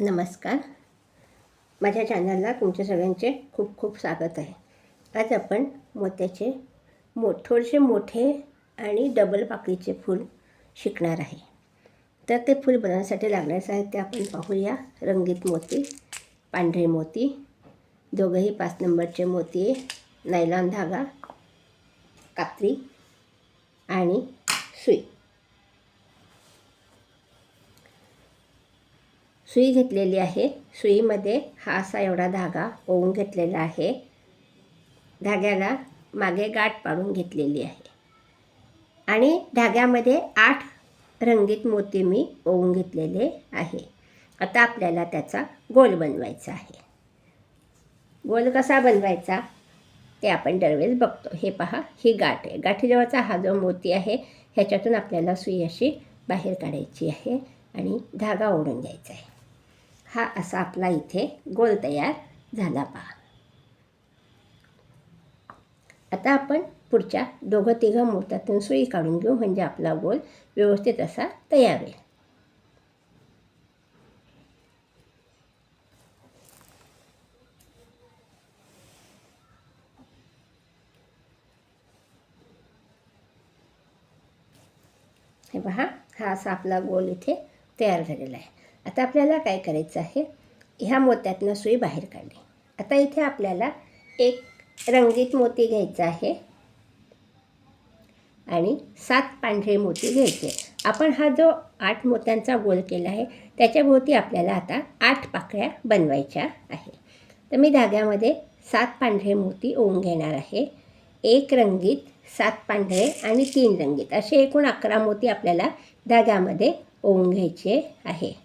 नमस्कार. माझ्या चॅनलला तुमच्या सगळ्यांचे खूप खूप स्वागत आहे. आज आपण मोत्याचे मो थोडेसे मोठे आणि डबल पाकळीचे फूल शिकणार आहे. तर ते फूल बनवण्यासाठी लागणारे साहित्य आपण पाहूया. रंगीत मोती पांढरे मोती दोघंही पाच नंबरचे मोती नायलॉन धागा कात्री आणि सुई. सुई घेतलेली आहे. सुईमध्ये हा असा एवढा धागा ओवून घेतलेला आहे. धाग्याला मागे गाठ पाडून घेतलेली आहे. आणि धाग्यामध्ये आठ रंगीत मोती मी ओवून घेतलेले आहे. आता आपल्याला त्याचा गोल बनवायचा आहे. गोल कसा बनवायचा? ते आपण दरवेळेस बघतो. हे पहा ही गाठ आहे. गाठीजवळचा हा जो मोती आहे ह्याच्यातून आपल्याला सुई अशी बाहेर काढायची आहे आणि धागा ओढून द्यायचा आहे. हा असा आपला इथे गोल तयार झाला पहा. आता आपण पुढच्या दोघं तिघं मोत्यातून सुई काढून घेऊ म्हणजे आपला गोल व्यवस्थित असा तयार होईल. हे पहा हा असा आपला गोल इथे तयार झालेला आहे. आता आपल्याला काय करायचं आहे? ह्या मोत्यातनं सुई बाहेर काढली. आता इथे आपल्याला एक रंगीत मोती घ्यायचा आहे आणि सात पांढरे मोती घ्यायचे. आपण हा जो आठ मोत्यांचा गोल केला आहे त्याच्याभोवती आपल्याला आता आठ पाकळ्या बनवायच्या आहे. तर मी धाग्यामध्ये सात पांढरे मोती ओवून घेणार आहे. एक रंगीत सात पांढरे आणि तीन रंगीत. असे एकूण अकरा मोती आपल्याला धाग्यामध्ये ओवून घ्यायचे आहे.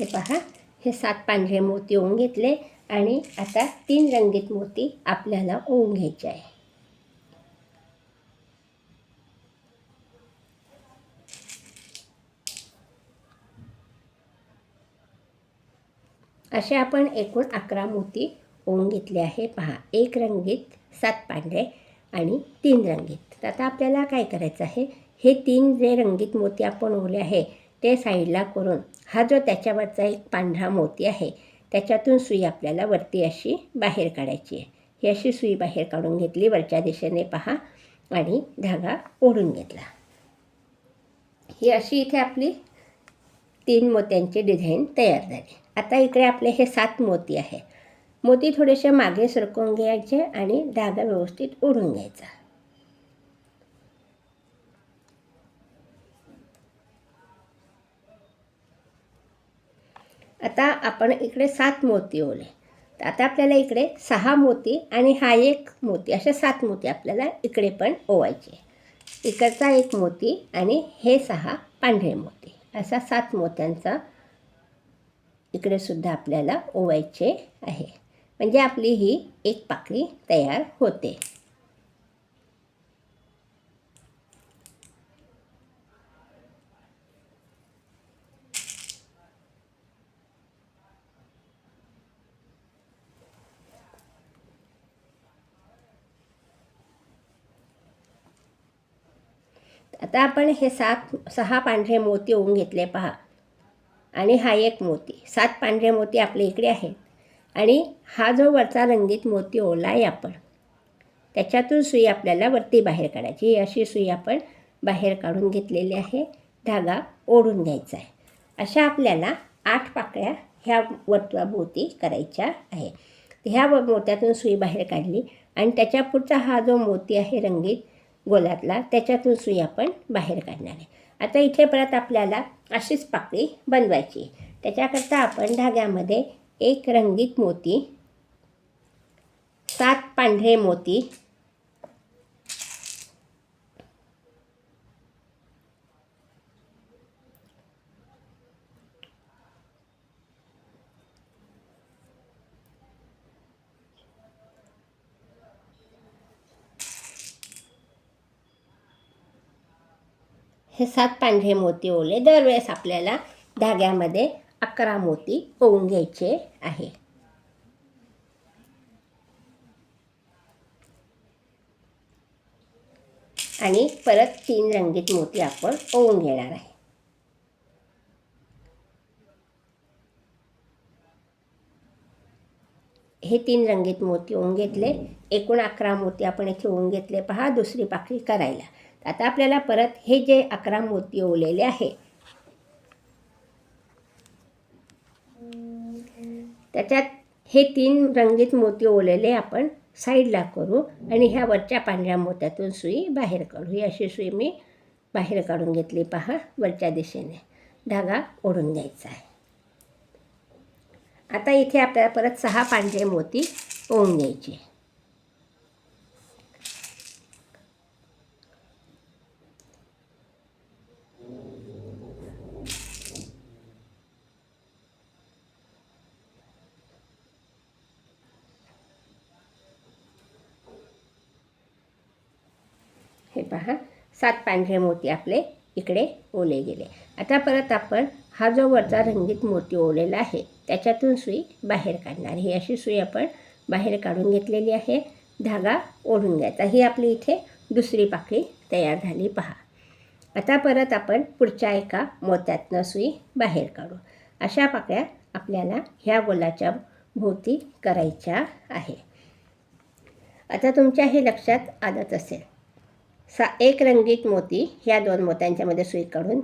हे पहा हे सात पांढरे मोती ओवून घेतले आणि आता तीन रंगीत मोती आपल्याला ओवून घ्यायचे आहे. असे आपण एकूण अकरा मोती ओवून घेतले आहे. पहा एक रंगीत सात पांढरे आणि तीन रंगीत. तर आता आपल्याला काय करायचं आहे? हे तीन जे रंगीत मोती आपण ओवले आहे ते साईडला करून हा जो त्याच्यावरचा एक पांढरा मोती आहे त्याच्यातून सुई आपल्याला वरती अशी बाहेर काढायची आहे. ही अशी सुई बाहेर काढून घेतली वरच्या दिशेने पहा आणि धागा ओढून घेतला. ही अशी इथे आपली तीन मोत्यांची डिझाईन तयार झाली. आता इकडे आपले हे सात मोती आहे. मोती थोडेसे मागे सरकवून घ्यायचे आणि धागा व्यवस्थित ओढून घ्यायचा. आता आपण इकडे सात मोती ओले. तर आता आपल्याला इकडे सहा मोती आणि हा एक मोती अशा सात मोती आपल्याला इकडे पण ओवायचे. इकडचा एक मोती आणि हे सहा पांढरे मोती. असा सात मोत्यांचा इकडे सुद्धा आपल्याला ओवायचे आहे. म्हणजे आपली ही एक पाकळी तयार होते. आता आपण हे सात सहा पांढरे मोती ओवून घेतले पहा. आणि हा एक मोती. सात पांढरे मोती आपल्या इकडे आहेत. आणि हा जो वरचा रंगीत मोती ओला आहे आपण त्याच्यातून सुई आपल्याला वरती बाहेर काढायची. ही अशी सुई आपण बाहेर काढून घेतलेली आहे. धागा ओढून घ्यायचा आहे. अशा आपल्याला आठ पाकळ्या ह्या वर्तुळाभोवती करायच्या आहे. ह्या मोत्यातून सुई बाहेर काढली आणि त्याच्या पुढचा हा जो मोती आहे रंगीत गोलातला त्याच्यातून सुई आपण बाहेर काढणार आहे. आता इथे परत आपल्याला अशीच पाकळी बनवायची त्याच्याकरता आपण धाग्यामध्ये एक रंगीत मोती सात पांढरे मोती हे सात पांढरे मोती ओले दरवेळेस आपल्याला धाग्यामध्ये अकरा मोती ओवून घ्यायचे आहे. आणि परत तीन रंगीत मोती आपण ओवून घेणार आहे. हे तीन रंगीत मोती ओवून घेतले. एकूण अकरा मोती आपण इथे ओवून घेतले. पहा दुसरी पाकळी करायला. आता आपल्याला परत हे जे अकरा मोती ओवलेले आहे त्याच्यात हे तीन रंगीत मोती ओलेले आपण साईडला करू आणि ह्या वरच्या पांढऱ्या मोत्यातून सुई बाहेर काढू. ही अशी सुई मी बाहेर काढून घेतली पहा वरच्या दिशेने. धागा ओढून द्यायचा आहे. आता इथे आपल्याला परत सहा पांढरे मोती ओवून घ्यायचे हे पहा. सात पांढरे मोती आपले इकडे ओले गेले. आता परत आपण हा जो वरचा रंगीत मोती ओलेला आहे त्याच्यातून सुई बाहेर काढणार. ही अशी सुई आपण बाहेर काढून घेतलेली आहे. धागा ओढून घ्यायचा. ही आपली इथे दुसरी पाकळी तयार झाली. पहा. आता परत आपण पुढच्या एका मोत्यातनं सुई बाहेर काढू. अशा पाकळ्या आपल्याला ह्या गोलाच्या भोवती करायच्या आहे. आता तुमच्या हे लक्षात आलंच असेल. सा एक रंगीत मोती ह्या दोन मोत्यांच्यामध्ये सुई काढून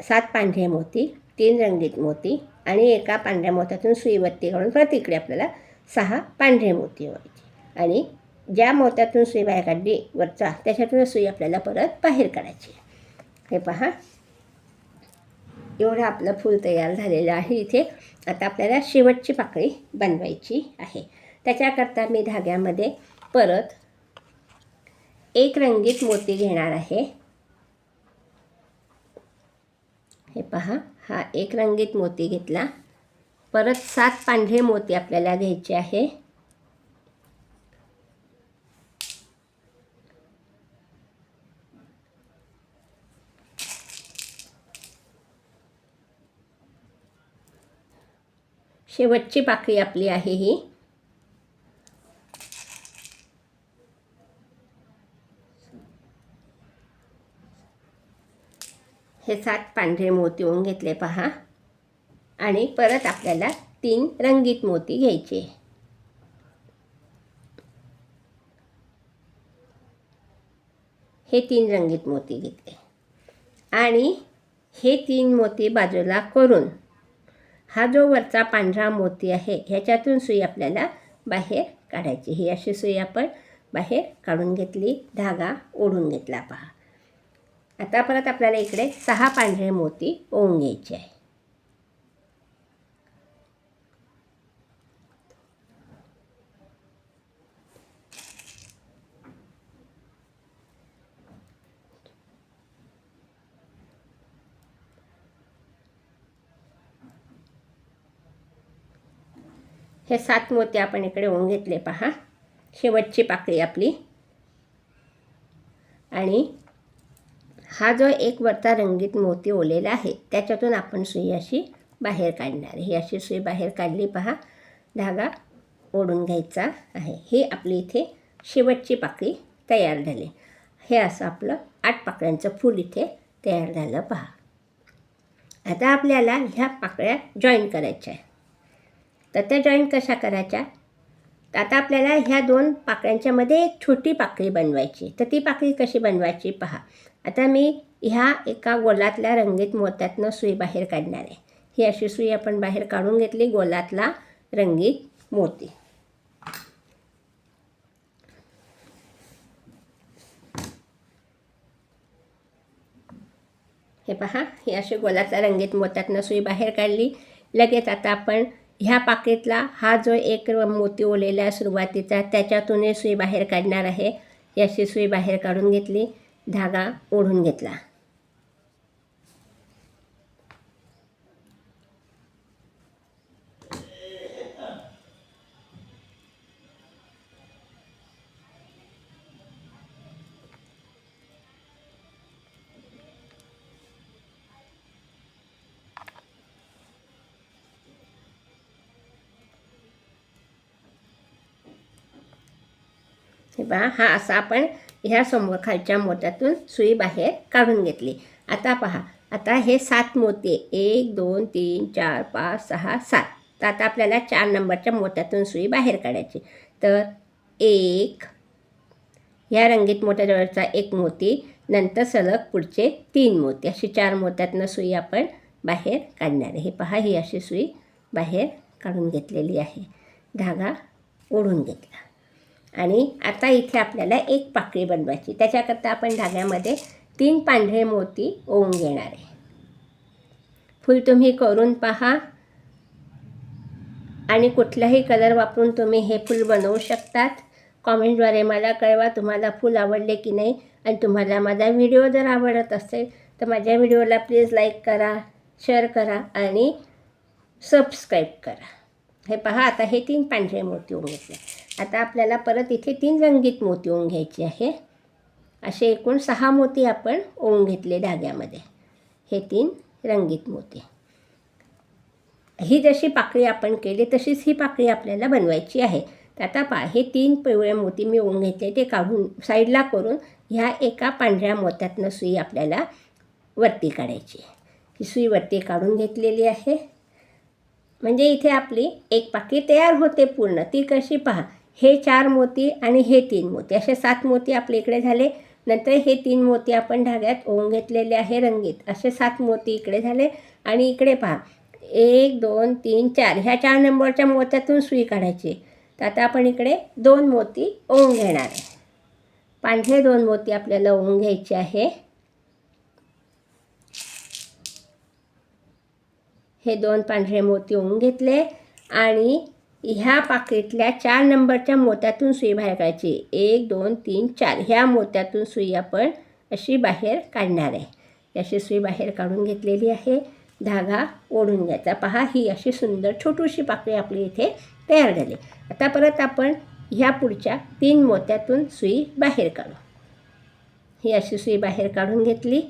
सात पांढरे मोती तीन रंगीत मोती आणि एका पांढऱ्या मोत्यातून सुईवरती काढून परत इकडे आपल्याला सहा पांढरे मोती व्हायचे आणि ज्या मोत्यातून सुई बाहेर काढली वरचा त्याच्यातून सुई आपल्याला परत बाहेर काढायची. हे पहा. एवढं आपलं फूल तयार झालेलं आहे. इथे आता आपल्याला शेवटची पाकळी बनवायची आहे. त्याच्याकरता मी धाग्यामध्ये परत एक रंगीत मोती घेणार आहे. हे पहा हा एक रंगीत मोती घेतला. परत सात पांढरे मोती आपल्याला घ्यायचे आहे. शेवटची पाकळी आपली आहे ही. हे सात पांढरे मोती होऊन घेतले पहा. आणि परत आपल्याला तीन रंगीत मोती घ्यायचे. हे तीन रंगीत मोती घेतले. आणि हे तीन मोती बाजूला करून हा जो वरचा पांढरा मोती आहे ह्याच्यातून सुई आपल्याला बाहेर काढायची. ही अशी सुई आपण बाहेर काढून घेतली धागा ओढून घेतला पहा. आता परत आपल्याला इकडे सहा पांढरे मोती ओवून घ्यायचे आहे. हे सात मोती आपण इकडे ओवून घेतले पहा. शेवटची पाकळी आपली. आणि हा जो एक वरचा रंगीत मोती ओलेला आहे त्याच्यातून आपण सुई अशी बाहेर काढणार ही अशी सुई बाहेर काढली पहा. धागा ओढून घ्यायचा आहे. ही आपली इथे शेवटची पाकळी तयार झाली. हे असं आपलं आठ पाकळ्यांचं फूल इथे तयार झालं पहा. आता आपल्याला ह्या पाकळ्या जॉईन करायच्या आहे तर त्या जॉईन कशा करायच्या? आता आपल्याला ह्या दोन पाकळ्यांच्यामध्ये एक छोटी पाकळी बनवायची. तर ती पाकळी कशी बनवायची पहा. आता मी ह्या एका गोलातल्या रंगीत मोत्यातनं सुई बाहेर काढणार आहे. ही अशी सुई आपण बाहेर काढून घेतली गोलातला रंगीत मोती. हे पहा ही अशी गोलातल्या रंगीत मोत्यातनं सुई बाहेर काढली. लगेच आता आपण ह्या पाकीतला हा जो एक मोती ओलेला सुरुवातीचा त्याच्यातूनही सुई बाहेर काढणार आहे. ही अशी सुई बाहेर काढून घेतली. धागा ओढून घेतला. हे पहा हा असा आपण ह्या समोर खालच्या मोत्यातून सुई बाहेर काढून घेतली. आता पहा आता हे सात मोती आहे. एक दोन तीन चार पाच सहा सात. तर आता आपल्याला चार नंबरच्या मोत्यातून सुई बाहेर काढायची. तर एक ह्या रंगीत मोत्याजवळचा एक मोती नंतर सलग पुढचे तीन मोती. अशी चार मोत्यातनं सुई आपण बाहेर काढणार आहे. हे पहा ही अशी सुई बाहेर काढून घेतलेली आहे. धागा ओढून घेतला. आणि आता इथे आपल्याला एक पाकळी बनवायची त्याच्याकरता आपण धाग्यामध्ये तीन पांढरे मोती ओवून घेणार आहे. फूल तुम्ही करून पहा. आणि कुठलाही कलर वापरून तुम्ही हे फूल बनवू शकतात. कॉमेंटद्वारे मला कळवा तुम्हाला फूल आवडले की नाही. आणि तुम्हाला माझा व्हिडिओ जर आवडत असेल तर माझ्या व्हिडिओला प्लीज लाईक करा शेअर करा आणि सबस्क्राईब करा. हे पहा आता हे तीन पांढरे मोती होऊन घेतले. आता आपल्याला परत इथे तीन रंगीत मोती होऊन घ्यायचे आहे. असे एकूण सहा मोती आपण ओवून घेतले धाग्यामध्ये. हे तीन रंगीत मोती. ही जशी पाकळी आपण केली तशीच ही पाकळी आपल्याला बनवायची आहे. तर आता पहा हे तीन पिवळे मोती मी ओवून घेतले ते काढून साईडला करून ह्या एका पांढऱ्या मोत्यातनं सुई आपल्याला वरती काढायची आहे. ही सुई वरती काढून घेतलेली आहे. म्हणजे इथे आपली एक पाकळी तयार होते पूर्ण. ती कशी पहा हे चार मोती आणि हे तीन मोती. असे सात मोती आपल्या इकडे झाले. नंतर हे तीन मोती आपण धाग्यात ओवून घेतलेले आहे रंगीत. असे सात मोती इकडे झाले. आणि इकडे पहा. एक दोन तीन चार. ह्या चार नंबरच्या मोत्यातून सुई काढायची. तर आता आपण इकडे दोन मोती ओवून घेणार आहे. पांढरे दोन मोती आपल्याला ओवून घ्यायचे आहे. हे दोन पांढरे मोती ओवून घेतले. आणि ह्या पाकिटल्या चार नंबरच्या मोत्यातून सुई बाहेर काढायची. एक दोन तीन चार. ह्या मोत्यातून सुई आपण अशी बाहेर काढणार आहे. अशी सुई बाहेर काढून घेतलेली आहे. धागा ओढून घ्यायचा. पहा ही अशी सुंदर छोटीशी पाकळी आपली इथे तयार झाली. आता परत आपण ह्या पुढच्या तीन मोत्यातून सुई बाहेर काढू. ही अशी सुई बाहेर काढून घेतली.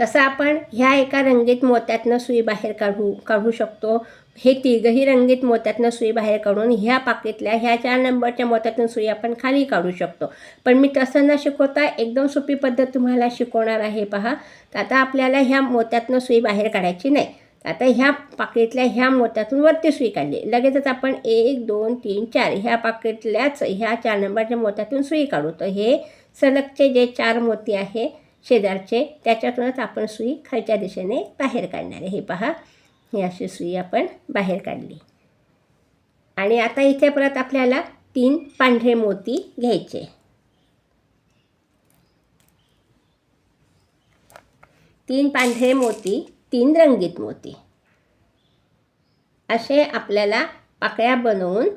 तसं आपण ह्या एका रंगीत मोत्यातनं सुई बाहेर काढू काढू शकतो. हे तिघही रंगीत मोत्यातनं सुई बाहेर काढून ह्या पाकीतल्या ह्या चार नंबरच्या मोत्यातून सुई आपण खाली काढू शकतो. पण मी तसं न शिकवता एकदम सोपी पद्धत तुम्हाला शिकवणार आहे पहा. तर आता आपल्याला ह्या मोत्यातनं सुई बाहेर काढायची नाही. आता ह्या पाकिटल्या ह्या मोत्यातून वरती सुई काढली. लगेचच आपण एक दोन तीन चार ह्या पाकिटल्याच ह्या चार नंबरच्या मोत्यातून सुई काढू. तर हे सलगचे जे चार मोती आहे शेजारचे त्याच्यातूनच आपण सुई खालच्या दिशेने बाहेर काढणार आहे. हे पहा ही अशी सुई आपण बाहेर काढली. आणि आता इथे परत आपल्याला तीन पांढरे मोती घ्यायचे. तीन पांढरे मोती तीन रंगीत मोती. असे आपल्याला पाकळ्या बनवून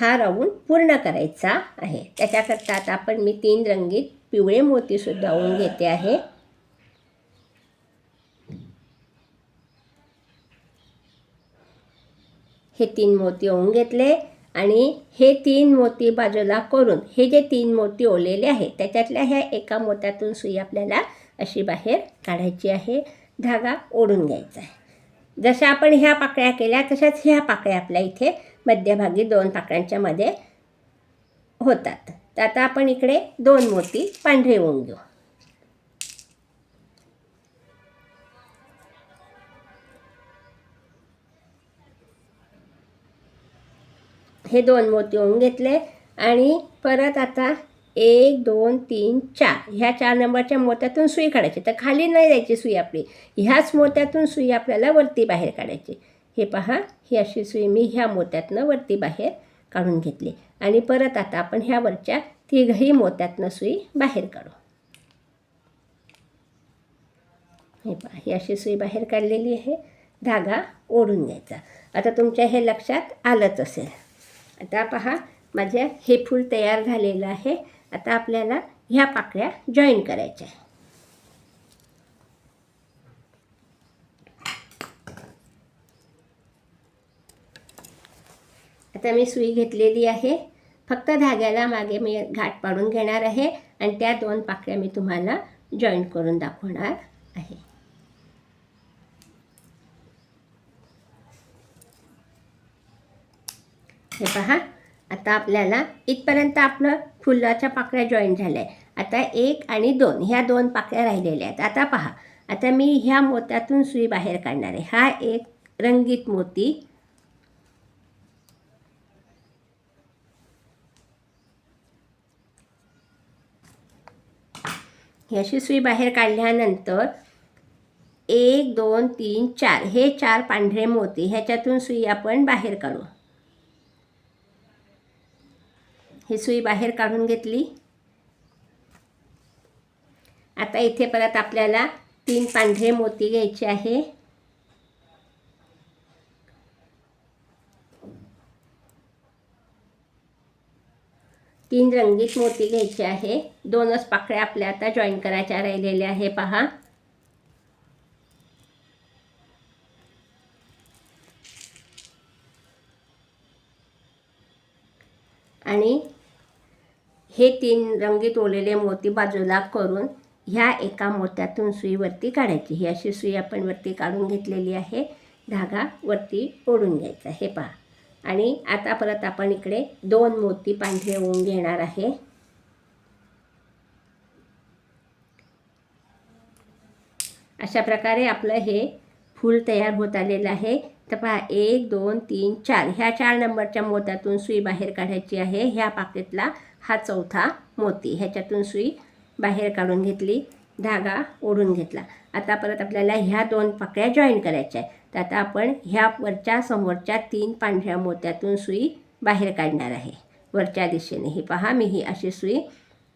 हा राऊंड पूर्ण करायचा आहे. त्याच्याकरता आता आपण मी तीन रंगीत पिवळे मोतीसुद्धा ओवून घेते आहे. हे तीन मोती ओवून घेतले आणि हे तीन मोती बाजूला करून हे जे तीन मोती ओलेले आहे त्याच्यातल्या ह्या एका मोत्यातून सुई आपल्याला अशी बाहेर काढायची आहे. धागा ओढून घ्यायचा आहे. जशा आपण ह्या पाकळ्या केल्या तशाच ह्या पाकळ्या आपल्या इथे मध्यभागी दोन पाकळ्यांच्या मध्ये होतात. तर आता आपण इकडे दोन मोती पांढरे होऊन घेऊ. हे दोन मोती होऊन घेतले आणि परत आता एक दोन तीन चार. ह्या चार नंबरच्या मोत्यातून सुई काढायची. तर खाली नाही द्यायची सुई आपली. ह्याच मोत्यातून सुई आपल्याला वरती बाहेर काढायची. हे पहा ही अशी सुई मी ह्या मोत्यातनं वरती बाहेर काढून घेतली. आणि परत आता आपण ह्यावरच्या तिघही मोत्यातनं सुई बाहेर काढू. हे पहा ही अशी सुई बाहेर काढलेली आहे. धागा ओढून घ्यायचा. आता तुमच्या हे लक्षात आलंच असेल. आता पहा माझ्या हे फूल तयार झालेलं आहे. आता आपल्याला ह्या पाकळ्या जॉईन करायच्या आहे आता मी सुई घेतलेली आहे. फक्त धाग्याला मागे मी घाट पाडून घेणार आहे आणि त्या दोन पाकळ्या मी तुम्हाला जॉईन करून दाखवणार आहे. हे पहा आता आपल्याला इथपर्यंत आपलं फुलाच्या पाकळ्या जॉईन झाल्या आहे आता एक आणि दोन ह्या दोन पाकळ्या राहिलेल्या आहेत. आता पहा आता मी ह्या मोत्यातून सुई बाहेर काढणार आहे. हा एक रंगीत मोती ही अशी सुई बाहेर काढल्यानंतर एक दोन तीन चार. हे चार पांढरे मोती. ह्याच्यातून सुई आपण बाहेर काढू. ही सुई बाहेर काढून घेतली. आता इथे परत आपल्याला तीन पांढरे मोती घ्यायचे आहे. तीन रंगीत मोती घ्यायचे आहे. दोनच पाकळ्या आपल्या आता जॉईन करायच्या राहिलेल्या आहे पहा. आणि हे तीन रंगीत ओलेले मोती बाजूला करून ह्या एका मोत्यातून सुईवरती काढायची. ही अशी सुई आपण वरती काढून घेतलेली आहे. धागा वरती ओढून घ्यायचा हे पहा. आणि आता परत आपण इकडे दोन मोती पांढरे होऊन घेणार आहे. अशा प्रकारे आपलं हे फूल तयार होत आलेलं आहे. तर पहा एक दोन तीन चार. ह्या चार नंबरच्या मोत्यातून सुई बाहेर काढायची आहे. ह्या पाकेटला हा चौथा मोती. ह्याच्यातून सुई बाहेर काढून घेतली धागा ओढून घेतला. आता परत आपल्याला ह्या दोन पाकळ्या जॉईन करायच्या आहे तर आता आपण ह्या वरच्या समोरच्या तीन पांढऱ्या मोत्यातून सुई बाहेर काढणार आहे. वरच्या दिशेने ही पहा मी ही अशी सुई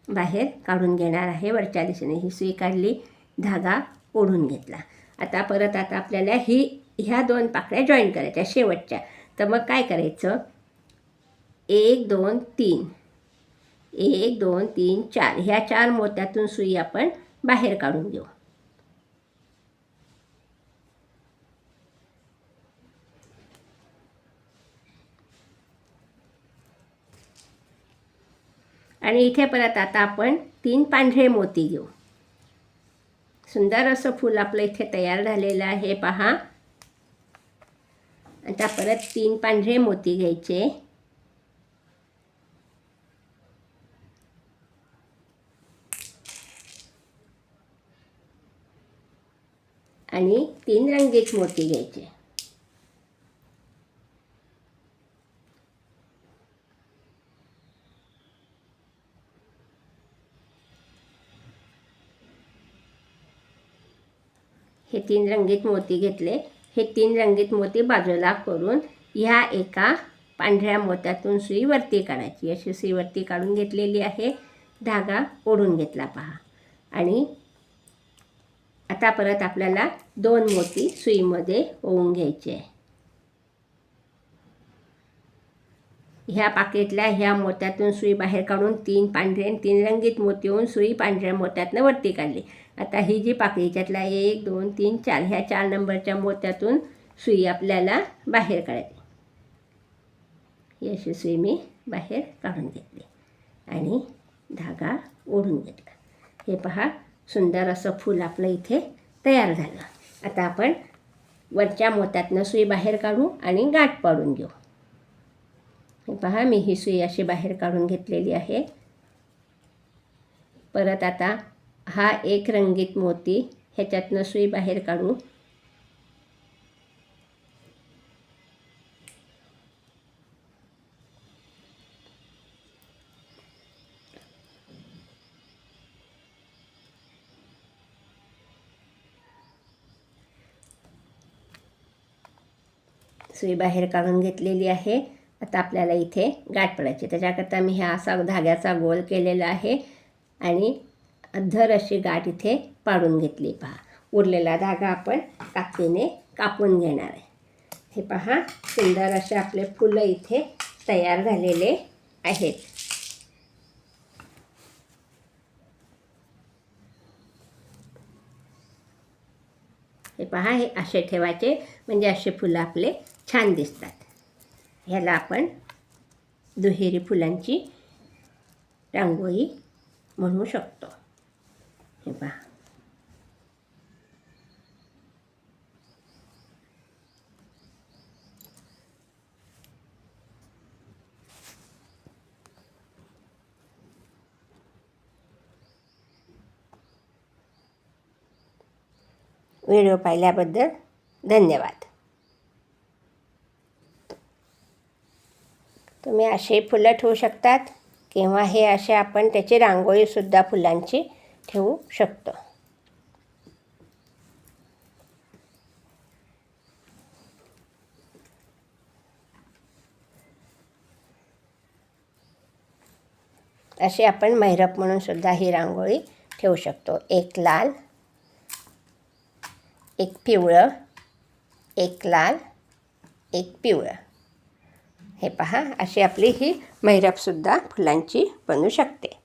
बाहेर काढून घेणार आहे. वरच्या दिशेने ही सुई काढली धागा ओढून घेतला. आता परत आता आपल्याला ही ह्या दोन पाकळ्या जॉईन करायच्या शेवटच्या. तर मग काय करायचं? एक दोन तीन. एक दोन तीन चार. ह्या चार मोत्यातून सुई आपण बाहेर काढून घेऊ. आणि इथे परत आता आपण तीन पांढरे मोती घेऊ. सुंदर असं फूल आपलं इथे तयार झालेलं आहे पहा. आता परत तीन पांढरे मोती घ्यायचे. आणि तीन रंगीत मोती घ्यायचे. हे तीन रंगीत मोती घेतले. हे तीन रंगीत मोती बाजूला करून ह्या एका पांढऱ्या मोत्यातून सुई वरती काढायची. अशी सुई वरती काढून घेतलेली आहे. धागा ओढून घेतला पहा. आणि आता परत आपल्याला दोन मोती सुईमध्ये ओवून घ्यायचे आहे. ह्या पाकिटल्या ह्या मोत्यातून सुई बाहेर काढून तीन पांढरे आणि तीन रंगीत मोती होऊन सुई पांढऱ्या मोत्यातनं वरती काढली. आता ही जी पाकळी याच्यातला एक दोन तीन चार ह्या चार नंबरच्या मोत्यातून सुई आपल्याला बाहेर काढायची. अशी सुई मी बाहेर काढून घेतली. आणि धागा ओढून घेतला. हे पहा सुंदर असं फूल आपलं इथे तयार झालं. आता आपण वरच्या मोत्यातनं सुई बाहेर काढू आणि गाठ पाडून घेऊ. हे पहा मी ही सुई अशी बाहेर काढून घेतलेली आहे. परत आता हा एक रंगीत मोती ह्याच्यातनं सुई बाहेर काढू. सुई बाहेर काढून घेतलेली आहे. आता आपल्याला इथे गाठ पडायची त्याच्याकरता मी ह्या असा धाग्याचा गोल केलेला आहे. आणि धर अशी गाठ इथे पाडून घेतली पहा. उरलेला धागा आपण कापीने कापून घेणार आहे. हे पहा सुंदर असे आपले फुलं इथे तयार झालेले आहेत. हे पहा हे असे ठेवायचे म्हणजे असे फुलं आपले छान दिसतात. ह्याला आपण दुहेरी फुलांची रांगोळी म्हणू शकतो. हे व्हिडिओ पाहिल्याबद्दल धन्यवाद. तुम्ही असे फुलं ठेवू शकतात किंवा हे असे आपण त्याची रांगोळीसुद्धा फुलांची ठेवू शकतो. असे आपण मैरप म्हणून सुद्धा ही रांगोळी ठेवू शकतो. एक लाल एक पिवळं एक लाल एक पिवळं. हे पहा अशी आपली ही मैरपसुद्धा फुलांची बनू शकते.